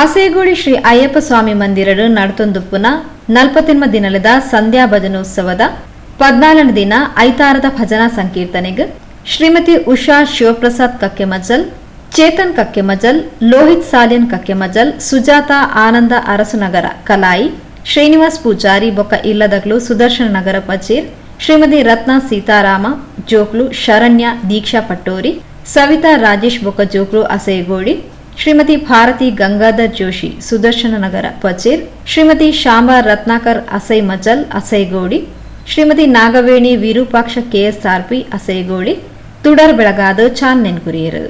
ಆಸೇಗೋಡಿ ಶ್ರೀ ಅಯ್ಯಪ್ಪ ಸ್ವಾಮಿ ಮಂದಿರಡು ನಡತೊಂದುಪ್ಪುನ ನಲ್ಪತ್ತೆನ್ಮ ದಿನಲದ ಸಂಧ್ಯಾ ಭಜನೋತ್ಸವದ ಪದ್ನಾಲನ ದಿನ ಐತಾರದ ಭಜನಾ ಸಂಕೀರ್ತನೆಗೆ ಶ್ರೀಮತಿ ಉಷಾ ಶಿವಪ್ರಸಾದ್ ಕಕ್ಕೆಮಜಲ್ ಚೇತನ್ ಕಕ್ಕೆಮಜಲ್ ಲೋಹಿತ್ ಸಾಲಿಯನ್ ಕಕ್ಕೆಮಜಲ್ ಸುಜಾತ ಆನಂದ ಅರಸುನಗರ ಕಲಾಯಿ, ಶ್ರೀನಿವಾಸ್ ಪೂಜಾರಿ, ಬೊಕ್ಕ ಇಲ್ಲದಗ್ಲು ಸುದರ್ಶನ ನಗರ ಪಚೀರ್ ಶ್ರೀಮತಿ ರತ್ನ ಸೀತಾರಾಮ, ಜೋಕ್ಲು ಶರಣ್ಯ, ದೀಕ್ಷಾ ಪಟ್ಟೋರಿ, ಸವಿತಾ ರಾಜೇಶ್ ಬೊಕ್ಕ ಜೋಕ್ಲು ಅಸೇಗೋಡಿ ಶ್ರೀಮತಿ ಭಾರತಿ ಗಂಗಾಧರ್ ಜೋಶಿ, ಸುದರ್ಶನ ನಗರ, ಪಚೇರ್. ಶ್ರೀಮತಿ ಶಾಂಬಾ ರತ್ನಾಕರ್, ಅಸೈ ಮಜಲ್ ಅಸೈಗೋಡಿ ಶ್ರೀಮತಿ ನಾಗವೇಣಿ, ವಿರೂಪಾಕ್ಷ ಕೆಎಸ್ಆರ್ಪಿ ಅಸೈಗೋಡಿ ತುಡರ್ ಬೆಳಗಾದ ಚಾನ್ ನೆನ್ಕುರಿಯರು.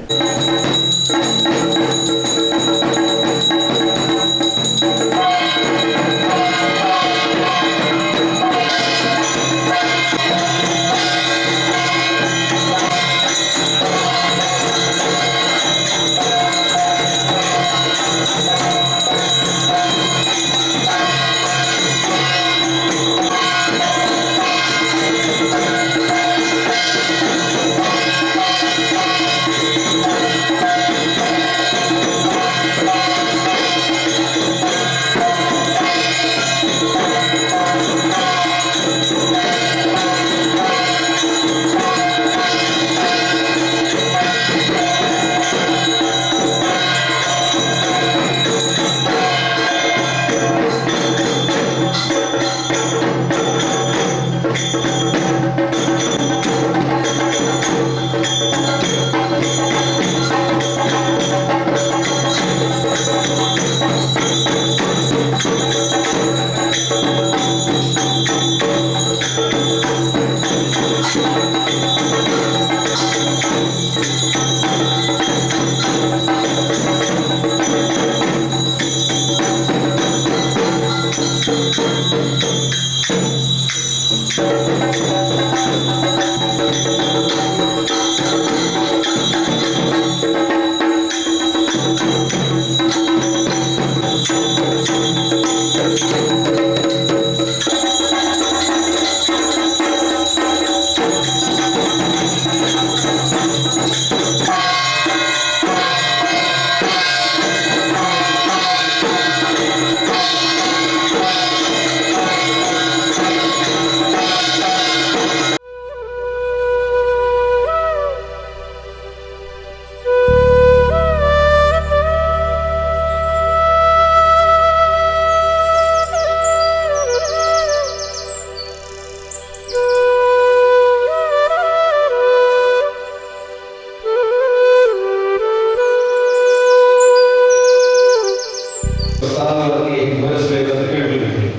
ಸ್ಥಾನಗಳಿಗೆ ವಹಿಸಬೇಕಂತ ಕೇಳಿಬಿಟ್ಟಿದೆ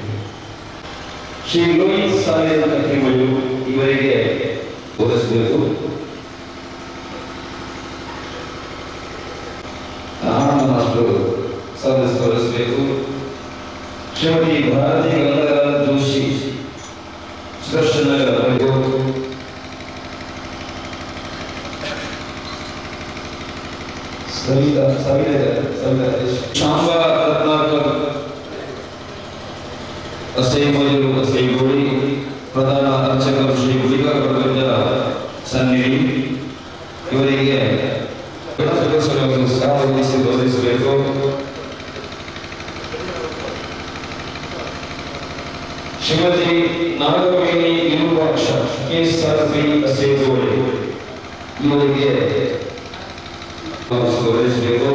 ಶ್ರೀ ಲೋಹಿತ್ ಸಾಲಿನ ಶ್ರೀಮತಿ ನಾಗವೇಣಿ ವಿರೂಪಾಕ್ಷ ಕೆ ಸರ್ಪಿ ಅಸೈಗೋಳಿ ಇವರಿಗೆ ಗೌರವಿಸಬೇಕು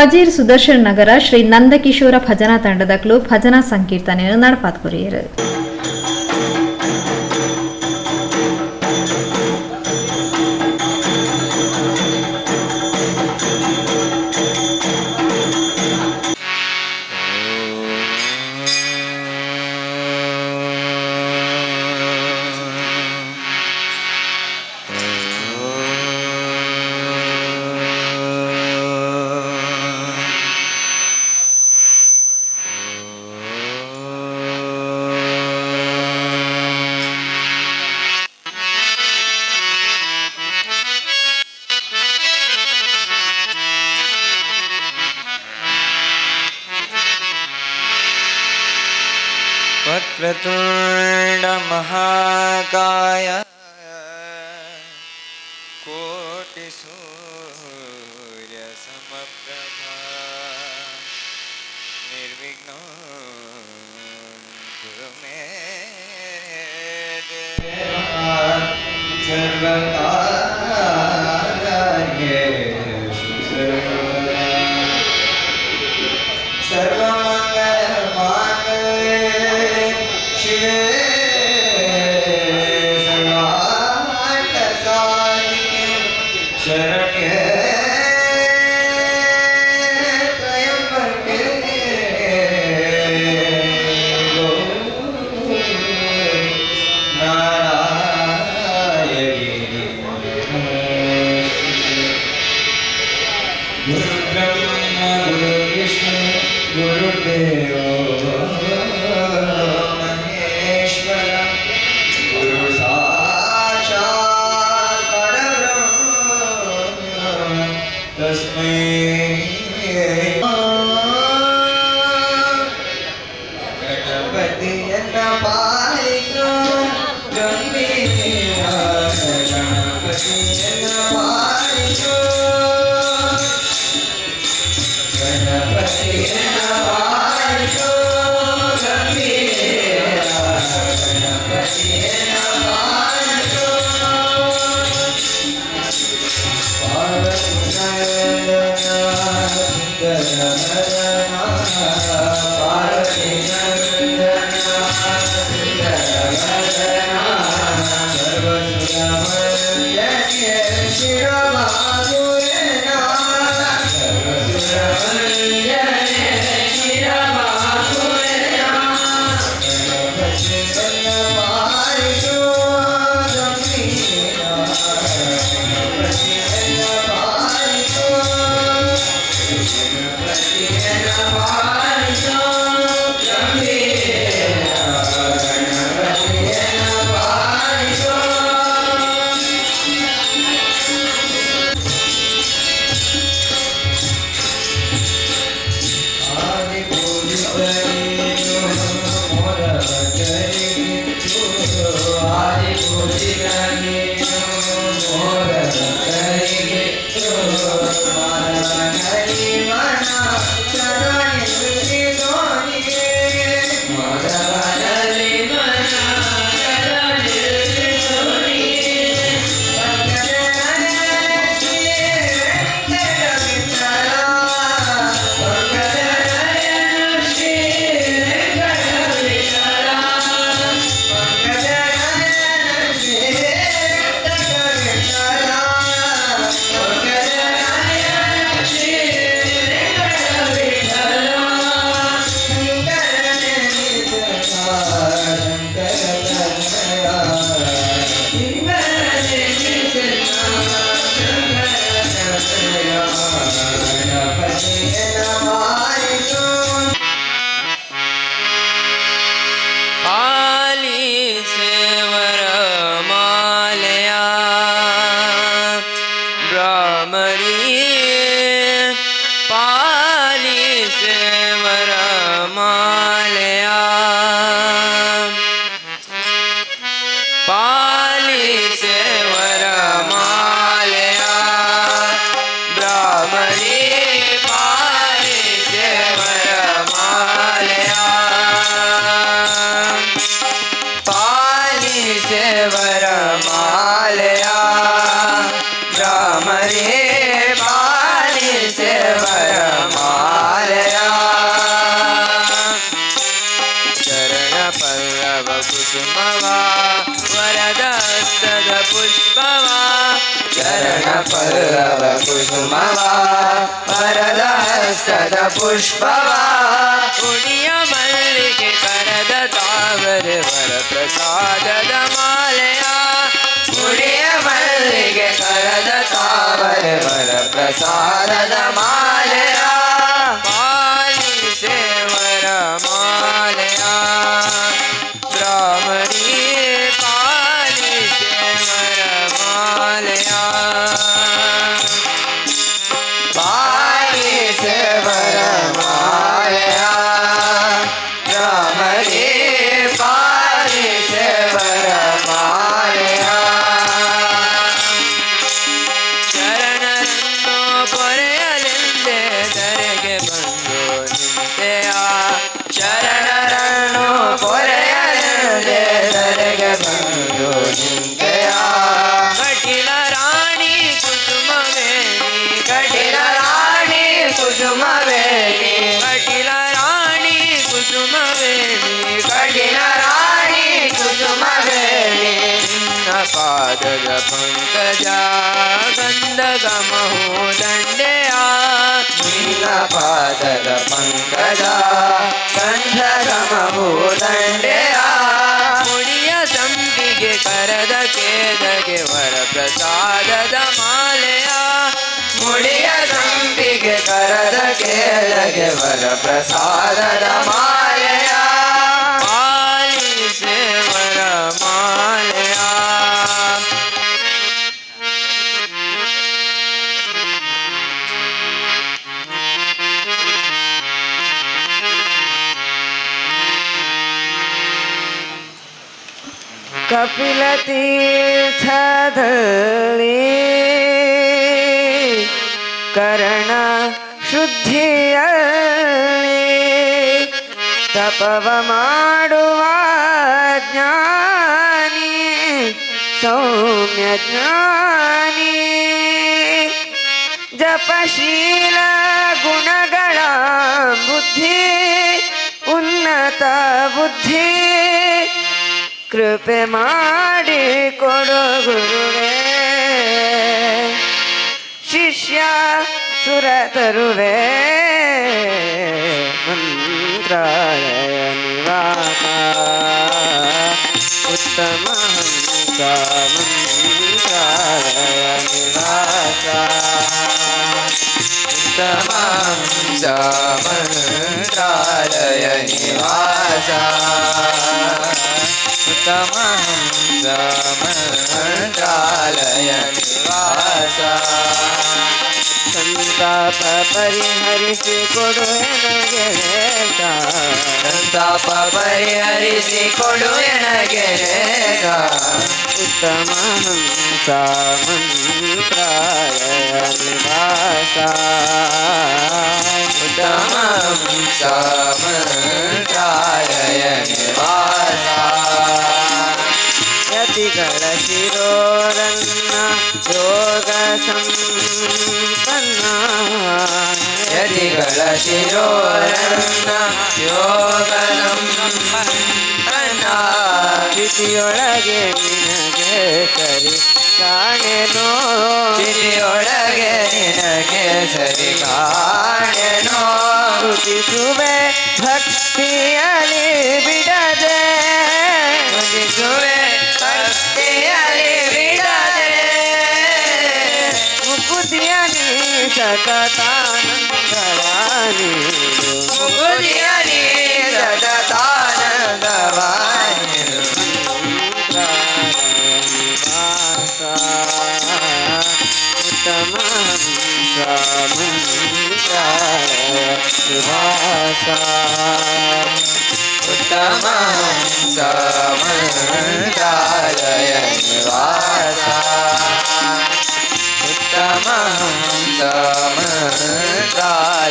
ಫಜೀರ್ ಸುದರ್ಶನ್ ನಗರ ಶ್ರೀ ನಂದಕಿಶೋರ ಭಜನಾ ತಂಡದ ಕ್ಲಬ್ ಭಜನಾ ಸಂಕೀರ್ತನೆಯನ್ನು ನಡಪಾತ್ಕೊರಿಯರು Yamaha. Let me Pallava ಕುಸುಮವ ಹಸ್ತದ ಪುಷ್ಪವ. ಮಲ್ಲಿಗೆ ಕರದ ತಾವರ ವರ ಪ್ರಸಾದದ ಮಾಲೆಯ. ಪುಣಿಯ ಮಲ್ಲಿಗೆ ಕರದ ತಾವರ ವರ ಪ್ರಸಾದದ ಪಾದದ ಪಂಕಜ ಗಂಧಗ ದಂಡೆಯ ಮುಡಿಯ ಸಂಪಿಗೆ ಕರದ ಕೇದಗೆ ವರ ಪ್ರಸಾದದ ಮಾಲೆಯ ಮುಡಿಯ ಸಂಪಿಗೆ ಕರದ ಕೇದಗೆ ವರ ಪ್ರಸಾದದ ಮಾಲೆಯ ಕಪಿಲ ತೀರ್ಥದಲ್ಲಿ ಕರಣ ಶುದ್ಧಿಯಲ್ಲಿ ತಪವ ಮಾಡುವ ಜ್ಞಾನಿ ಸೌಮ್ಯ ಜ್ಞಾನಿ ಜಪಶೀಲ ಗುಣಗಳ ಬುದ್ಧಿ ಉನ್ನತ ಬುದ್ಧಿ ಕೃಪೆ ಮಾಡಿ ಕೊಡು ಗುರುವೇ ಶಿಷ್ಯ ಸುರ ತರುವೆ ಮಂತ್ರಾಲಯ ನಿವಾಸ ಉತ್ತಮ ಹಂಸ ಮಂತ್ರಾಲಯ ನಿವಾಸ ಉತ್ತಮ ಹಂಸ ಮಂತ್ರಾಲಯ ನಿವಾಸ ಉತ್ತಮ ಹಂಸ ಮಂತ್ರಾಲಯ ನಿವಾಸ ಸಂತಾಪ ಪರಿಹರಿಸಿ ಕೊಡು ನನಗೆ ರೇಖ ಸಂತಾಪ ಪರಿಹರಿಸಿ ಕೊಡು ನನಗೆ ರೇಖ ಉತ್ತಮ ಹಂಸ ಮಂತ್ರಾಲಯ ನಿವಾಸ ಉತ್ತಮ ಹಂಸ ಮಂತ್ರಾಲಯ ಶಿರೋರನ್ನ ಯೋಗ ಸಂಪನ್ನ. ಯತಿಗಳ ಶಿರೋರನ್ನ ಯೋಗ ಸಂಪನ್ನ. ಸ್ಥಿತಿಯೊಳಗೆ ನಿನಗೆ ಸರಿ ಕಾಣೆನೋ. ಸ್ಥಿತಿಯೊಳಗೆ ನಿನಗೆ ಸರಿ ಕಾಣೆನೋ. ರುಚಿಸುವೆ ಭಕ್ತಿಯಲಿ జగదానందవాణి ముగురియని జగదానందవాణి ఉత్తమ సమయ నివాస ఉత్తమ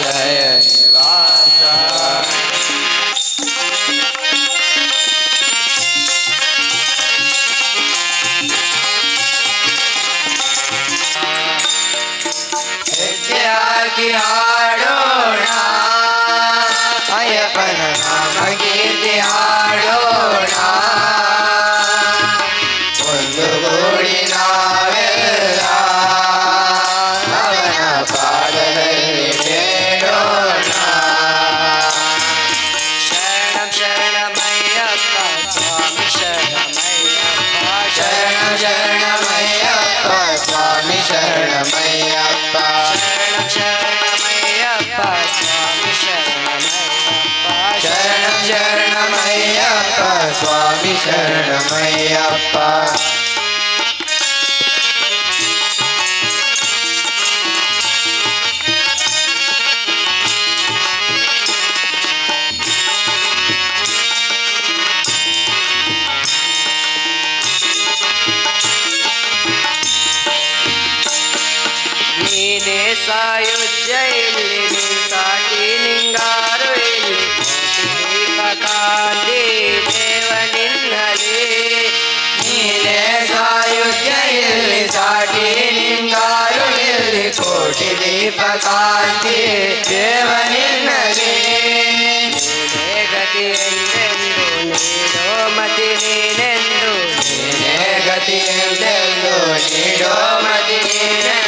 Hare ಸಾಯುಜ್ಜೆಯಲ್ಲಿ ಸಾಟಿ ನಿಂಗಾರುವೆಲ್ಲಿ ಕಾಂತಿ ದೇವನಿನ್ನಲಿ ನೀನೆ ಸಾಯುಜ್ಜೆಯಲ್ಲಿ ಸಾಟಿ ನಿಂಗಾರುವೆಲ್ಲಿ ಕೋಟಿ ದೀಪ ಕಾಂತಿ ದೇವನಿನ್ನಲಿ ಗತಿಯೆಂದೆಂದು ನೀಡೋ ಮತಿ ನೀನೆಂದು ನೀನೇ ಗತಿಯೆಂದೆಂದು ನೀಡೋ ಮತಿ ನೀನೆ